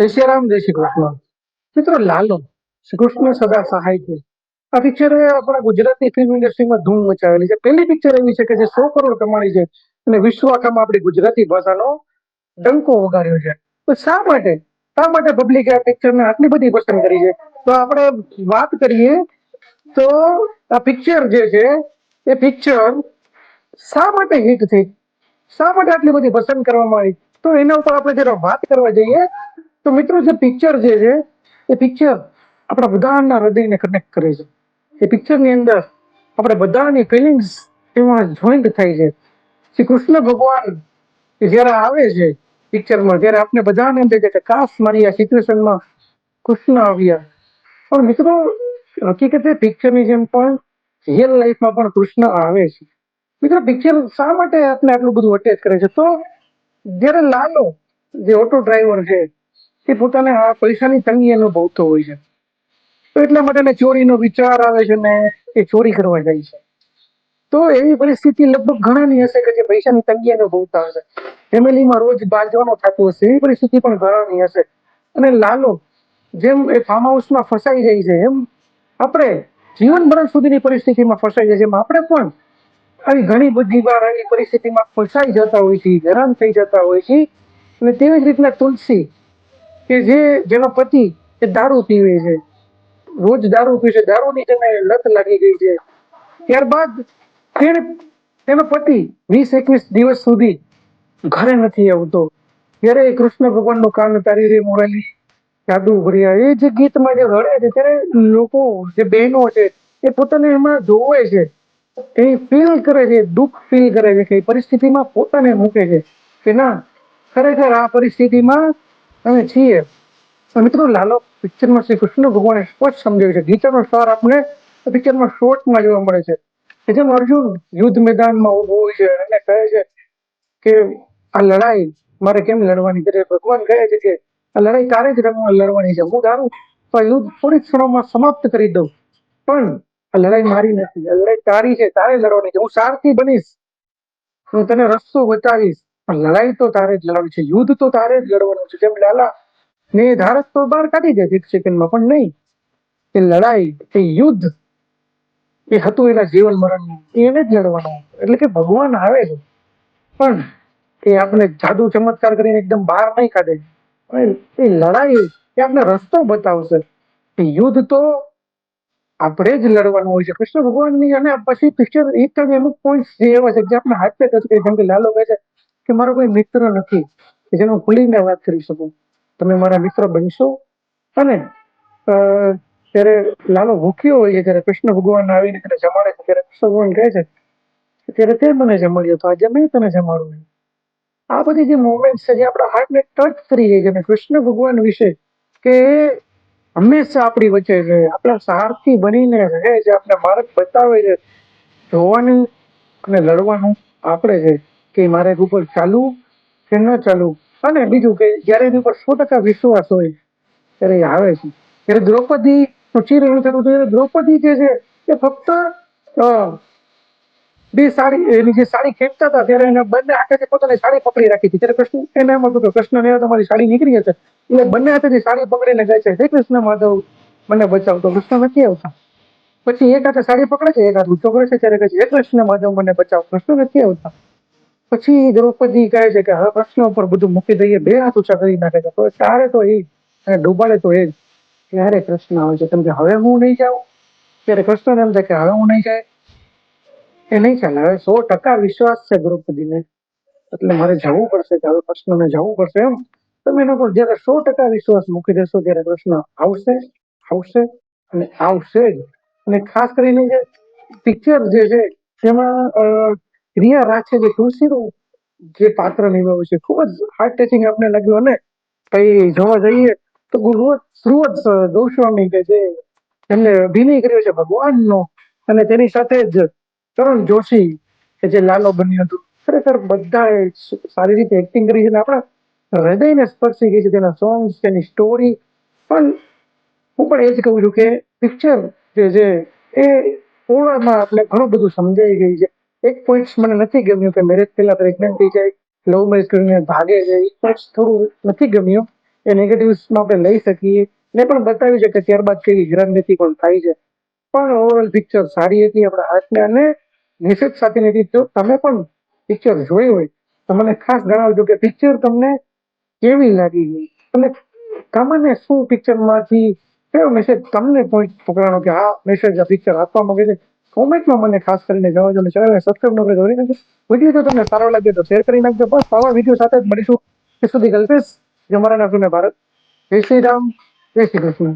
જય જય શ્રી કૃષ્ણ. મિત્રો, લાલો. શ્રી કૃષ્ણ સદા સહાય છે. આ પિક્ચરે આપણા ગુજરાતી ફિલ્મ ઇન્ડસ્ટ્રીમાં ધૂમ મચાવેલી છે. પહેલી પિક્ચર એવી છે કે જે સો કરોડ કમાણી છે અને વિશ્વ આખામાં આપણી ગુજરાતી ભાષાનો ડંકો વગાડ્યો છે. તો શા માટે? શા માટે પબ્લિકે આ પિક્ચરને આટલી બધી પસંદ કરી છે? તો આપણે વાત કરીએ તો આ પિક્ચર જે છે, એ પિક્ચર શા માટે હિટ થઈ? શા માટે આટલી બધી પસંદ કરવામાં આવી? તો એના ઉપર આપણે જરા વાત કરવા જઈએ. તો મિત્રો જે પિક્ચર જે છે, એ પિક્ચર આપણા બધાના હૃદયને કનેક્ટ કરે છે. એ પિક્ચરની અંદર આપણે બધાની ફિલિંગ્સ એમાં જોઈન્ટ થાય છે. શ્રી કૃષ્ણ ભગવાન જ્યારે આવે છે પિક્ચરમાં ત્યારે આપણે બધાને એમ થાય કે કાશ મારી આ કૃષ્ણ આવ્યા. પણ મિત્રો, હકીકતે પિક્ચરની જેમ પણ રિયલ લાઈફમાં પણ કૃષ્ણ આવે છે. મિત્રો પિક્ચર શા માટે આપણે આટલું બધું અટેચ કરે છે? તો જ્યારે લાલો જે ઓટો ડ્રાઈવર છે એ પોતાને પૈસાની તંગી અનુભવતો હોય છે. તો એટલા માટે ચોરીનો વિચાર આવે છે ને એ ચોરી કરવા જાય છે. તો એવી પરિસ્થિતિ લગભગ ઘણાની હશે કે જે પૈસાની તંગી અનુભવતા હશે. ફેમિલીમાં રોજ બાંધવાનું થતું હશે, એવી પરિસ્થિતિ પણ ઘણાની હશે. અને લાલો, જેમ એ ફાર્મ હાઉસમાં ફસાઈ જાય છે, એમ આપણે જીવન મરણ સુધીની પરિસ્થિતિમાં ફસાઈ જાય છે, એમ આપણે પણ આવી ઘણી બધી વાર આવી પરિસ્થિતિમાં ફસાઈ જતા હોય છે હેરાન થઈ જતા હોય છે અને તેવી જ રીતના તુલસી કે જે જેનો પતિ એ દારૂ પીવે છે. રોજ દારૂ પીવે છે. દારૂની તેને લત લાગી ગઈ છે. ત્યારબાદ તેણે, તેનો પતિ વીસ એકવીસ દિવસ સુધી ઘરે નથી આવતો. ત્યારે એ કૃષ્ણ ભગવાનનું કાન તારી રે મોરાલી, જાદુ ભર્યા. એ જે ગીતમાં જે રડે છે, ત્યારે લોકો, જે બહેનો છે, એ પોતાને એમાં જોવે છે. એ ફીલ કરે છે, દુઃખ ફીલ કરે છે, કે પરિસ્થિતિમાં પોતાને મૂકે છે. કે ના, ખરેખર આ પરિસ્થિતિમાં અમે છીએ. મિત્રો, લાલો, પિક્ચરમાં શ્રી કૃષ્ણ ભગવાને સ્પષ્ટ સમજાવ્યું છે. ગીતાનો સાર આપણે પિક્ચરમાં શોર્ટમાં જોવા મળે છે. કે જેમ અર્જુન યુદ્ધ મેદાનમાં ઊભો હોય છે અને કહે છે કે, આ લડાઈ મારે કેમ લડવાની કરે ભગવાન કહે છે કે, આ લડાઈ તારે જ રમવા લડવાની છે. હું તારું તો આ યુદ્ધ થોડી ક્ષણોમાં સમાપ્ત કરી દઉં. પણ આ લડાઈ મારી નથી. આ લડાઈ તારી છે. તારે લડવાની છે. હું સારથી બનીશ. હું તને રસ્તો બતાવીશ. પણ લડાઈ તો તારે જ લડવી છે, યુદ્ધ તો તારે જ લડવાનું છે. જેમ લાલા, ને ધારસ તો બહાર કાઢી દે એક સેકન્ડમાં, પણ નહીં. એ લડાઈ, એ યુદ્ધ, એ હતું એના જીવન મરણનું, એને જ લડવાનું. એટલે કે ભગવાન આવે છે પણ એ આપણે જાદુ ચમત્કાર કરીને એકદમ બહાર નહીં કાઢે. એ લડાઈ, એ આપણે રસ્તો બતાવશે. એ યુદ્ધ તો આપણે જ લડવાનું હોય છે. કૃષ્ણ ભગવાનની અને પછી પિક્ચર એક જ અમુક પોઈન્ટ જે એવા છે, જે આપણે હાથે કરી જેમ કે લાલો કહે છે કે મારો કોઈ મિત્ર નથી કે જેનો ખુલીને વાત કરી શકું. તમે મારા મિત્ર બનશો અને ત્યારે લાલો ભૂખ્યો હોય છે કૃષ્ણ ભગવાન આવીને ત્યારે જમાડે છે, ત્યારે કૃષ્ણ ભગવાન કહે છે ત્યારે તે મને જમાડ્યો હતો, આજે મેં તને જમાડું આ બધી જે મોમેન્ટ છે, જે આપણા હાર્ટને ટચ કરી જાય છે, અને કૃષ્ણ ભગવાન વિશે કે હંમેશા આપણી વચ્ચે છે આપણા સારથી બનીને રહે છે આપણે માર્ગ બતાવે છે, જોવાનું અને લડવાનું આપણે છે. કે મારે ગૂગલ ચાલવું કે ન ચાલવું? અને બીજું કે જ્યારે એની ઉપર સો ટકા વિશ્વાસ હોય, ત્યારે એ આવે છે. ત્યારે દ્રૌપદી ચીર એવું થતું હતું દ્રૌપદી જે છે, એ ફક્ત બે સાડી, એની જે સાડી ખેંચતા હતા, ત્યારે એને બંને હાથેથી પોતાની સાડી પકડી રાખી હતી. ત્યારે કૃષ્ણ, એને એમ હતું કે કૃષ્ણ ને તમારી સાડી નીકળી હશે. એટલે બંને હાથેથી સાડી પકડીને જાય છે, હે કૃષ્ણ માધવ, મને બચાવ. તો કૃષ્ણ નથી આવતા. પછી એક હાથે સાડી પકડે છે, એક હાથ ઊંચો કરે છે, ત્યારે કહે છે, હે કૃષ્ણ માધવ, મને બચાવ. કૃષ્ણ નથી આવતા. પછી દ્રૌપદી કહે છે કે હવે પ્રશ્ન ઉપર બધું મૂકી દઈએ. બે હાથ ઊંચા કરી નાખે છે. તો તારે તો એ, અને ડૂબાડે તો એ જ. ત્યારે કૃષ્ણ આવે છે કેમ હવે હું નહીં જાઉં? ત્યારે કૃષ્ણ એમ થાય કે, હવે હું નહીં જાય. એ નહીં ચાલે હવે સો ટકા વિશ્વાસ છે દ્રૌપદીને. એટલે મારે જવું પડશે કે હવે કૃષ્ણને જવું પડશે એમ. તમે એના પર જયારે સો ટકા વિશ્વાસ મૂકી દેશો ત્યારે કૃષ્ણ આવશે આવશે અને આવશે જ. અને ખાસ કરીને જે પિક્ચર જે છે તેમાં રિયા છે જે તુલસીનું જે પાત્ર નિભાવ્યું છે, ખૂબ જ હાર્ટ ટચિંગ આપણે લાગ્યું અને કઈ જોવા જઈએ તો ગુરુવત સુરવત ગોસ્વામી કે જે એમને અભિનય કર્યો છે ભગવાનનો અને તેની સાથે જ કરણ જોશી કે જે લાલો બન્યું હતું. ખરેખર બધાએ સારી રીતે એક્ટિંગ કરી છે અને આપણા હૃદયને સ્પર્શી ગઈ છે તેના સોંગ્સ તેની સ્ટોરી પણ હું પણ એ જ કહું છું કે પિક્ચર જે છે એ પૂર્ણમાં આપણે ઘણું બધું સમજાઈ ગઈ છે. એક પોઈન્ટ મને નથી ગમ્યું કે મેરેજ પહેલા પ્રેગ્નન્ટ થઈ જાય લવ મેરેજ કરીને ભાગે છે, એ પોઈન્ટ થોડું નથી ગમ્યું. એ નેગેટિવ્સમાં આપણે લઈ શકીએ. ને પણ બતાવ્યું છે કે ત્યારબાદ કેવી હેરાનગતિ પણ થાય છે. પણ ઓવરઓલ પિક્ચર સારી હતી આપણા હાથને અને નિષેધ સાથેની નથી જો તમે પણ પિક્ચર જોઈ હોય, તો મને ખાસ જણાવજો કે પિક્ચર તમને કેવી લાગી અને તમને શું પિક્ચરમાંથી કયો મેસેજ તમને પોઈન્ટ પકડાણો કે આ મેસેજ આ પિક્ચર આપવા માંગે છે? કોમેન્ટમાં મને ખાસ કરીને જણાવજો અને ચેનલને સબસ્ક્રાઈબ ન કરી દોરી નાખજો વીડિયો જો તમને સારો લાગે તો શેર કરી નાખજો. બસ આવા વીડિયો સાથે જ મળીશું. ત્યાં સુધી ગલ્પેશ. જે નામ ભારત. જય શ્રી રામ. જય શ્રી કૃષ્ણ.